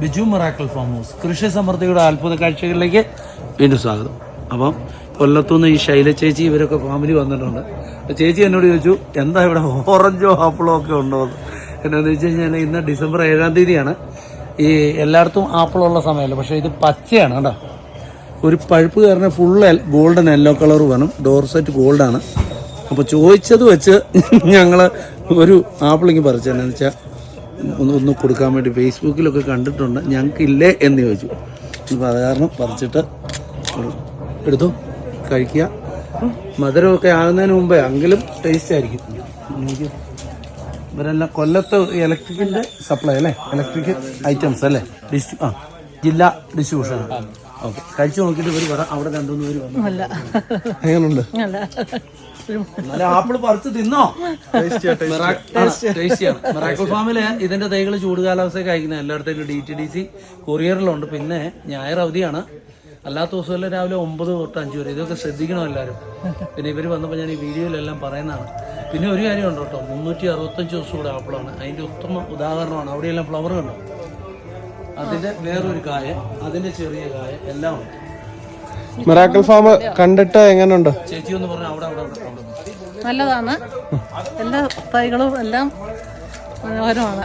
Biju Marakkal farm house കൃഷി സമൃദ്ധിയുടെ അത്ഭുത കാഴ്ചകളിലേക്ക് വീണ്ടും സ്വാഗതം. അപ്പം കൊല്ലത്തുനിന്ന് ഈ ശൈല ചേച്ചി ഇവരൊക്കെ ഫാമിലി വന്നിട്ടുണ്ട്. ചേച്ചി എന്നോട് ചോദിച്ചു എന്താ ഇവിടെ ഓറഞ്ചോ ആപ്പിളോ ഒക്കെ ഉണ്ടോ? എന്ന് എന്നാന്ന് വെച്ച് കഴിഞ്ഞാൽ ഇന്ന് ഡിസംബർ ഏഴാം തീയതിയാണ്. ഈ എല്ലായിടത്തും ആപ്പിളുള്ള സമയമല്ല പക്ഷേ ഇത് പച്ചയാണ് കേട്ടോ. ഒരു പഴുപ്പ് കാരണം ഫുള്ള് ഗോൾഡൻ യെല്ലോ കളർ വേണം. ഡോർ സെറ്റ് ഗോൾഡാണ് അപ്പോൾ ചോദിച്ചത് വെച്ച് ഞങ്ങൾ ഒരു ആപ്പിളിങ്ങി പറിച്ചു എന്നാന്ന് വെച്ചാൽ ഒന്ന് ഒന്ന് കൊടുക്കാൻ വേണ്ടി ഫേസ്ബുക്കിലൊക്കെ കണ്ടിട്ടുണ്ട്. ഞങ്ങൾക്കില്ലേ എന്ന് ചോദിച്ചു. അപ്പോൾ അത് കാരണം പറിച്ചിട്ട് എടുത്തു. കഴിക്കുക. മധുരമൊക്കെ ആകുന്നതിന് മുമ്പേ എങ്കിലും ടേസ്റ്റ് ആയിരിക്കും. ഇവരെല്ലാം കൊല്ലത്ത് ഇലക്ട്രിക്കിന്റെ സപ്ലൈ അല്ലേ? ഇലക്ട്രിക് ഐറ്റംസ് അല്ലേ? ഡിസ്ട്രി ആ ജില്ലാ ഡിസ്ട്രിബ്യൂഷൻ ഓക്കെ. കഴിച്ചു നോക്കിയിട്ട് ഇവർ പറ അവിടെ രണ്ടുമൂന്ന് പേര് വന്നു. അല്ല. എങ്ങനെയുണ്ട് അല്ല. ആപ്പിൾ പറിച്ച് തിന്നോ? മെറാക്കിൾ ഫാമിൽ ഇതിന്റെ തൈകൾ ചൂട് കാലാവസ്ഥയ്ക്ക് അയക്കുന്നത് എല്ലായിടത്തേക്കും ഡി ടി ഡി സി കൊറിയറിലുണ്ട്. പിന്നെ ഞായർ അവധിയാണ്. അല്ലാത്ത ദിവസമെല്ലാം രാവിലെ ഒമ്പത് തൊട്ട് അഞ്ച് വരെ. ഇതൊക്കെ ശ്രദ്ധിക്കണം എല്ലാവരും. പിന്നെ ഇവർ വന്നപ്പോൾ ഞാൻ ഈ വീഡിയോയിലെല്ലാം പറയുന്നതാണ്. പിന്നെ ഒരു കാര്യമുണ്ട് കേട്ടോ. മുന്നൂറ്റി അറുപത്തഞ്ച് ദിവസം കൂടെ ആപ്പിളാണ്. അതിന്റെ ഉത്തമ ഉദാഹരണമാണ്. അവിടെയെല്ലാം ഫ്ലവർ കണ്ടോ? അതിന്റെ വേറൊരു കായ അതിന്റെ ചെറിയ കായ എല്ലാം ഉണ്ട്. മിറാക്കിൾ ഫാം കണ്ടിട്ട് എങ്ങനെയുണ്ട് ചേച്ചി എന്ന് പറഞ്ഞാൽ അവിടെ അവിടെ അവിടെ നല്ലതാണ്. എല്ലാ തൈകളും എല്ലാം മനോഹരമാണ്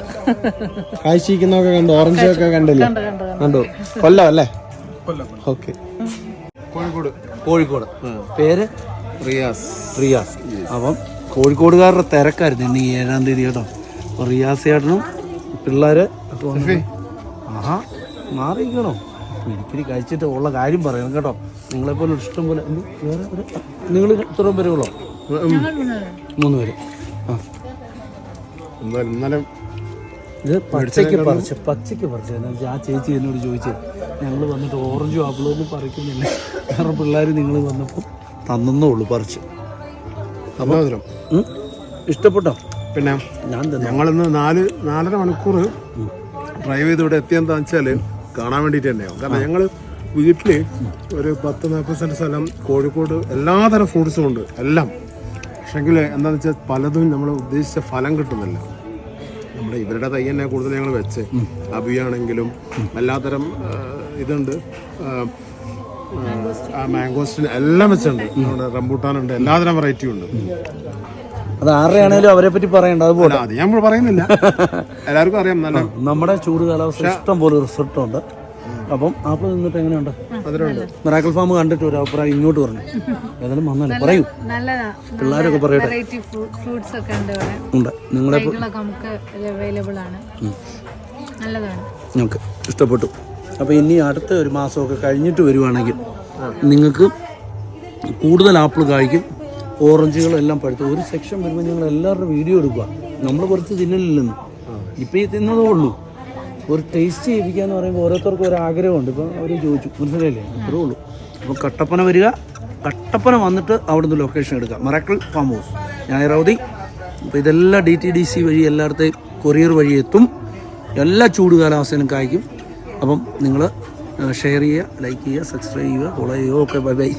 കാഴ്ചയ്ക്കുന്നൊക്കെ കണ്ടു? ഓറഞ്ച് ഒക്കെ കണ്ടില്ലേ? കണ്ട് കണ്ട് കണ്ട്. കണ്ടു. കൊല്ലം അല്ലേ? ഓക്കെ. കോഴിക്കോട്. കോഴിക്കോട്. പേര്? റിയാസ്. റിയാസ്. അപ്പം കോഴിക്കോടുകാരുടെ തിരക്കായിരുന്നു ഇന്ന് ഏഴാം തീയതി കേട്ടോ. അപ്പോൾ റിയാസ് ചേട്ടനും വന്നു. ആഹാ മാറിയിരിക്കണോ? പിടിപ്പിടി കഴിച്ചിട്ട് ഉള്ള കാര്യം പറയണം കേട്ടോ. നിങ്ങളെപ്പോലെ ഇഷ്ടം പോലെ വേറെ ഒരു നിങ്ങൾ ഇത്രയും പേരുള്ളോ? മൂന്ന് പേര്. ആ. ഇന്നലെ ഇത് പച്ചയ്ക്ക് പറിച്ച് പച്ചയ്ക്ക് പറിച്ച്. എന്നുവെച്ചാൽ ആ ചേച്ചി എന്നോട് ചോദിച്ചത് ഞങ്ങൾ വന്നിട്ട് ഓറഞ്ചും ആപ്പിളും ഒന്നും പറിക്കുന്നില്ല. കാരണം പിള്ളേർ നിങ്ങൾ വന്നപ്പോൾ തന്നേ ഉള്ളൂ പറിച്ച് അപ്പോൾ? ഇഷ്ടപ്പെട്ടോ? പിന്നെ ഞാൻ ഞങ്ങളിന്ന് നാല് നാലര മണിക്കൂർ ഡ്രൈവ് ചെയ്ത് ഇവിടെ എത്തിയെന്താണെന്ന് വെച്ചാൽ കാണാൻ വേണ്ടിയിട്ട് തന്നെയാവും. കാരണം ഞങ്ങൾ വീട്ടിൽ ഒരു പത്ത് നാൽപ്പത് സെന്റ് സ്ഥലം കോഴിക്കോട് എല്ലാതരം ഫ്രൂട്ട്സും ഉണ്ട് എല്ലാം. പക്ഷെങ്കിൽ എന്താണെന്ന് വെച്ചാൽ പലതും നമ്മൾ ഉദ്ദേശിച്ച ഫലം കിട്ടുന്നില്ല. നമ്മുടെ ഇവരുടെ തൈ തന്നെ കൂടുതൽ ഞങ്ങൾ വെച്ച്. അബിയാണെങ്കിലും എല്ലാത്തരം ഇതുണ്ട്. മാംഗോസ്റ്റിന് എല്ലാം വെച്ചിട്ടുണ്ട്. നമ്മുടെ റംബൂട്ടാനുണ്ട് എല്ലാതരം വെറൈറ്റിയും ഉണ്ട്. അത് ആരുടെയാണേലും അവരെ പറ്റി പറയണ്ട അത് ഞാൻ ഇപ്പോൾ പറയുന്നില്ല. എല്ലാവർക്കും അറിയാം നല്ല നമ്മുടെ ചൂട് കാലാവസ്ഥ ഇഷ്ടം പോലെ റിസോർട്ട് ഉണ്ട് അപ്പം ആപ്പിൾ നിന്നിട്ട് എങ്ങനെയുണ്ട്? മെറാക്കൽ മിറാക്കിൾ ഫാം കണ്ടിട്ട് ഒരു അഭിപ്രായം ഇങ്ങോട്ട് പറഞ്ഞു. ഏതായാലും വന്നല്ലേ പറയൂ. പിള്ളേരൊക്കെ പറയട്ടെ. ഫ്രൂട്ട്സ് ഒക്കെ ഉണ്ട് നിങ്ങളെ നമുക്ക് ഇഷ്ടപ്പെട്ടു. അപ്പോൾ ഇനി അടുത്ത ഒരു മാസമൊക്കെ കഴിഞ്ഞിട്ട് വരുവാണെങ്കിൽ നിങ്ങൾക്ക് കൂടുതൽ ആപ്പിൾ കായ്ക്കും ഓറഞ്ചുകളെല്ലാം പഴുത്ത്. ഒരു സെക്ഷൻ വരുമ്പോൾ ഞങ്ങൾ എല്ലാവരുടെ വീഡിയോ എടുക്കുക നമ്മൾ കുറച്ച് തിന്നലില്ലെന്ന്. ഇപ്പം ഈ തിന്നതേ ഉള്ളൂ. ഒരു ടേസ്റ്റ് ചെയ്യിപ്പിക്കുക എന്ന് പറയുമ്പോൾ ഓരോരുത്തർക്കും ഒരു ആഗ്രഹമുണ്ട്. ഇപ്പം അവർ ചോദിച്ചു മനസ്സിലായില്ലേ? അത്രേ ഉള്ളൂ. അപ്പോൾ കട്ടപ്പന വരിക. കട്ടപ്പന വന്നിട്ട് അവിടുന്ന് ലൊക്കേഷൻ എടുക്കുക മറക്കൽ ഫാം ഹൗസ് ഞായറാവതി. അപ്പോൾ ഇതെല്ലാം ഡി ടി ഡി സി വഴി എല്ലായിടത്തെയും കൊറിയർ വഴി എത്തും. എല്ലാ ചൂട് കാലാവസ്ഥയിലും കായ്ക്കും. അപ്പം നിങ്ങൾ ഷെയർ ചെയ്യുക ലൈക്ക് ചെയ്യുക സബ്സ്ക്രൈബ് ചെയ്യുക ഫോളോ ചെയ്യുക. Okay bye bye